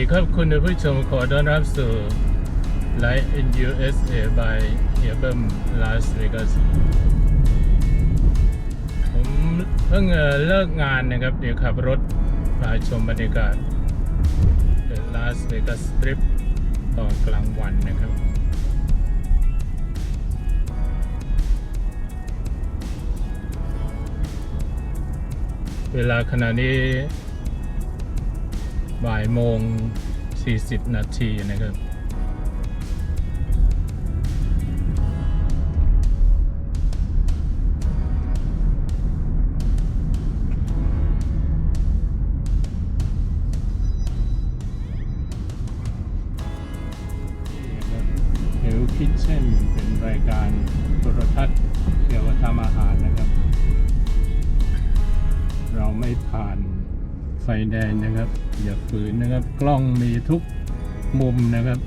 ดีครับคุณผู้ชมขอต้อนรับสู่ Live in USA by เฮียเบิ้ม Las Vegas ผมเพิ่งเลิกงานนะครับ เดี๋ยวขับรถพาชมบรรยากาศ The Las Vegas Strip ตอนกลางวันนะครับ เวลาขณะนี้ บ่ายโมง 40 นาทีนะครับ เฮลคิทเช่นเป็นรายการโทรทัศน์เกี่ยวกับทำอาหารนะครับ เราไม่ผ่าน ไฟแดงนะครับ อย่าฝืนนะครับ กล้องมีทุกมุมนะครับ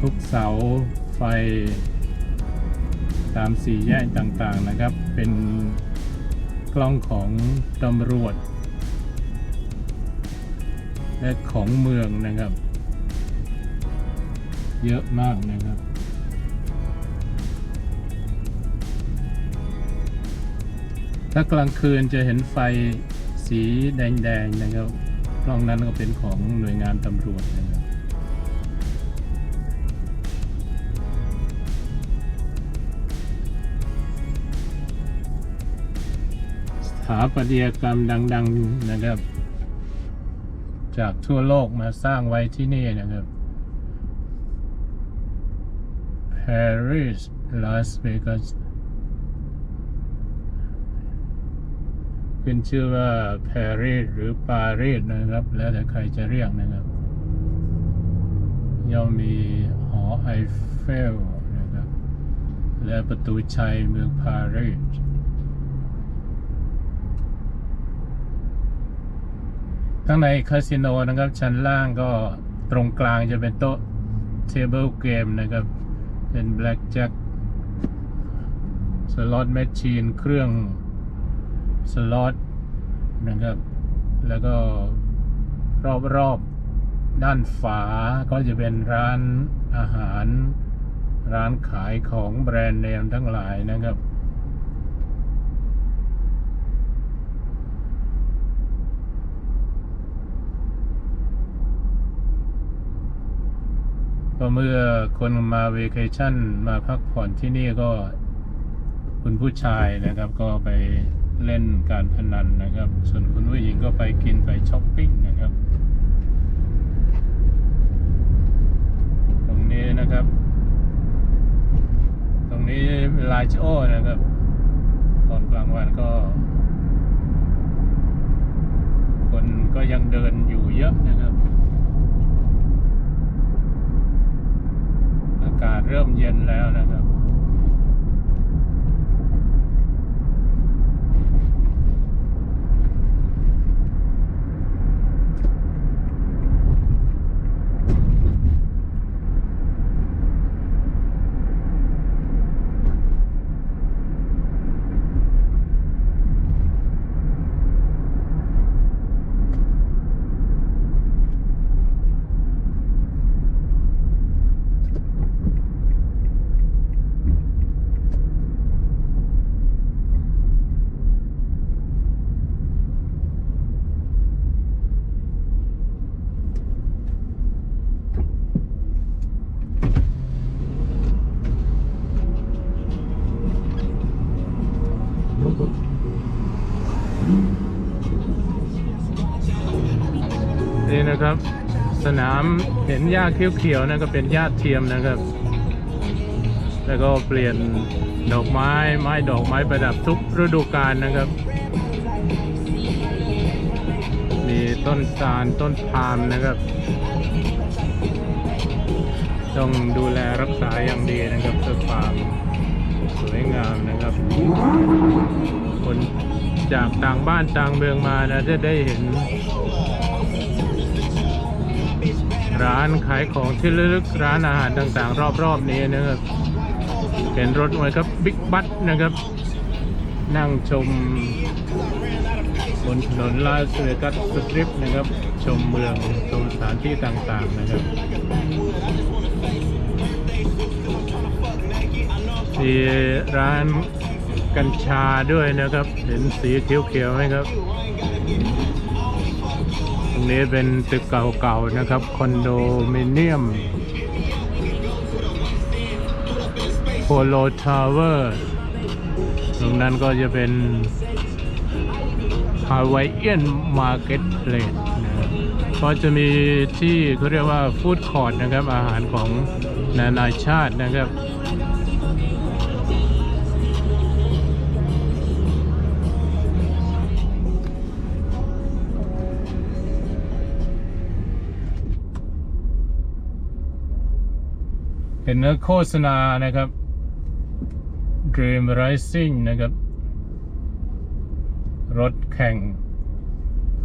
ทุกเสาไฟ ตามสี่แยกต่างๆนะครับ เป็นกล้องของตำรวจ และของเมืองนะครับ เยอะมากนะครับถ้ากลางคืนจะเห็นไฟ สีแดงๆนะครับกล้องนั้นก็เป็นของหน่วยงานตำรวจนะครับสถาปัตยกรรมดัง ๆนะครับ จากทั่วโลกมาสร้างไว้ที่นี่นะครับ Paris Las Vegas ขึ้นชื่อว่าปารีสหรือปารีสนะครับ แล้วแต่ใครจะเรียกนะครับ ย่อมมีหอไอเฟลนะครับ และประตูชัยเมืองปารีสข้างในคาสิโนนะครับ ชั้นล่างก็ตรงกลางจะเป็นโต๊ะเทเบิลเกมนะครับ เป็นแบล็กแจ็คสล็อตแมชชีนเครื่อง สล็อตนะครับ แล้วก็รอบๆด้านฝาก็จะเป็นร้านอาหาร ร้านขายของแบรนด์เนมทั้งหลายนะครับก็เมื่อคนมาเวเคชั่นมาพักผ่อนที่นี่ก็คุณผู้ชายนะครับก็ไป เล่นการพนันนะครับ ส่วนคุณผู้หญิงก็ไปกินไปช้อปปิ้งนะครับ ตรงนี้นะครับ ตรงนี้ลายโอนะครับ ตอนกลางวันก็ คนก็ยังเดินอยู่เยอะนะครับ อากาศเริ่มเย็นแล้วนะครับ นะครับ สนามเห็นหญ้าเขียวๆนะก็เป็นหญ้าเทียมนะครับ แล้วก็เปลี่ยนดอกไม้ไม้ดอกไม้ประดับทุกฤดูกาลนะครับ มีต้นตาลต้นพามนะครับ ต้องดูแลรักษาอย่างดีนะครับเพื่อความสวยงามนะครับ คนจากต่างบ้านต่างเมืองมานะจะได้เห็น ร้านขายของที่ระลึกร้านอาหารต่างๆ รอบๆนี้นะครับเห็นรถไว้ครับบิ๊กบัสนะครับ นั่งชมบนถนนลาสเวกัสสตริปนะครับ ชมเมืองชมสถานที่ต่างๆนะครับมีร้านกัญชาด้วยนะครับ เห็นสีเขียวๆไหมครับ รงนี้เป็นตึกเก่าๆนะครับ คอนโดมิเนียมโพโลทาวเวอร์ ตรงนั้นก็จะเป็นฮาวายเอียนมาร์เก็ตเพลสนะครับก็จะมีที่เขาเรียกว่าฟู้ดคอร์ t นะครับ อาหารของนานาชาตินะครับ เป็นเนื้อโฆษณานะครับ Dream Rising นะครับ รถแข่ง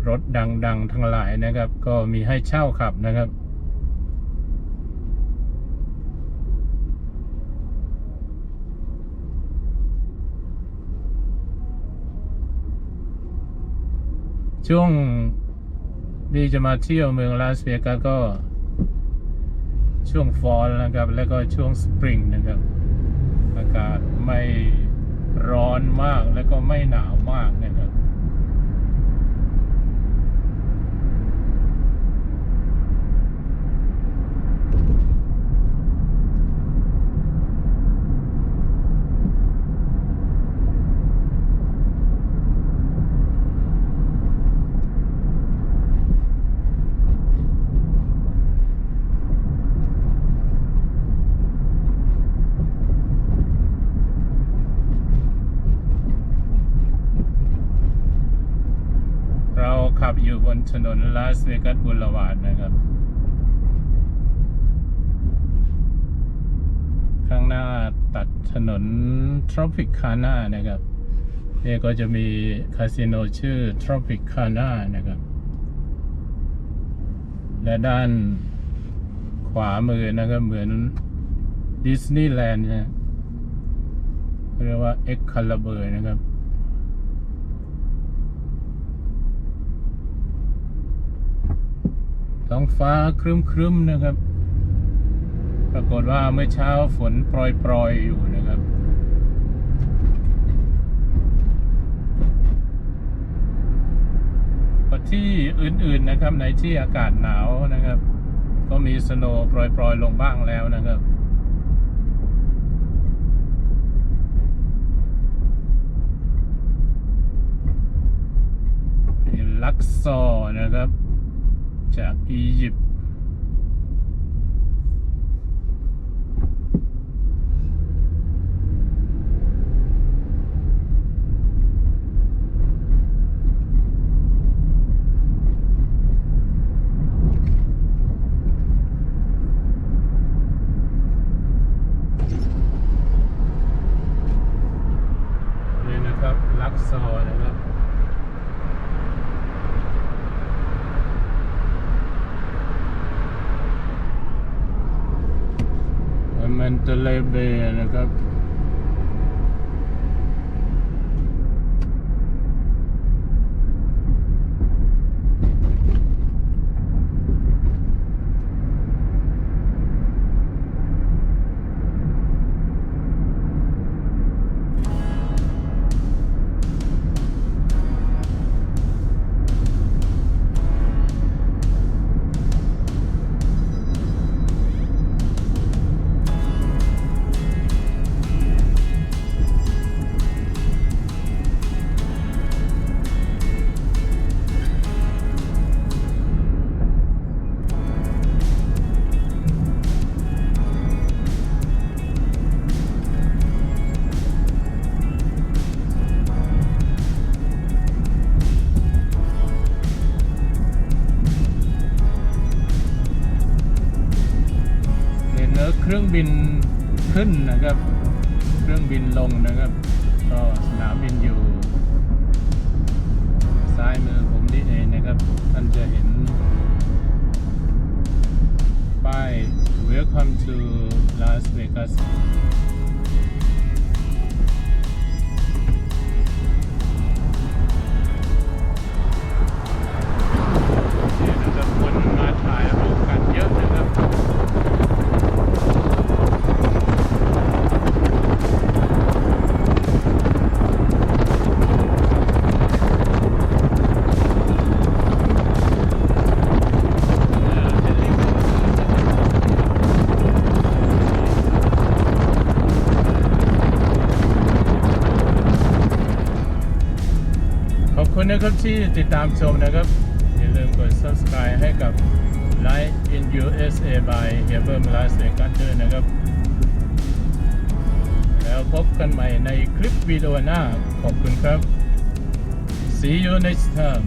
รถดังๆ ทั้งหลายนะครับ ก็มีให้เช่าขับนะครับช่วงที่จะมาเที่ยวเมืองลาสเวกัสก็ ช่วงฟอลนะครับ แล้วก็ช่วงสปริงนะครับ อากาศไม่ร้อนมากแล้วก็ไม่หนาวมากนะครับ เราขั บอยู่บนถนนลาสเวกัสบุลวาดนะครับ ข้างหน้าตัดถนน Tropicana นะครับนี่ก็จะมีคาสิโนชื่อ Tropicana นะครับ และด้านขวามือนะครับเหมือนดิสนีย์แลนด์นะเรียกว่า Excalibur นะครับ องฟ้าครึ้มๆนะครับ ปรากฏว่าเมื่อเช้าฝนโปรยๆอยู่นะครับที่อื่นๆนะครับในที่อากาศหนาวนะครับ ก็มีสโนว์โปรยๆลงบ้างแล้วนะครับลักซอร์นะครับ จากอียิปต์นี่นะครับ ลักซอร์นะครับ มัน ตะเลเบนะครับ รื่องบินขึ้นนะครับ เครื่องบินลงนะครับ ก็สนามบินอยู่ ซ้ายมือผมนี่เองนะครับ ท่านจะเห็น ป้าย Welcome to Las Vegas นะครับที่ติดตามชมนะครับ อย่าลืมกด subscribe ให้กับ Live in USA by h e b e r Las Vegas ด้วยนะครับ แล้วพบกันใหม่ในคลิปวิดีโอหน้า ขอบคุณครับ See you next time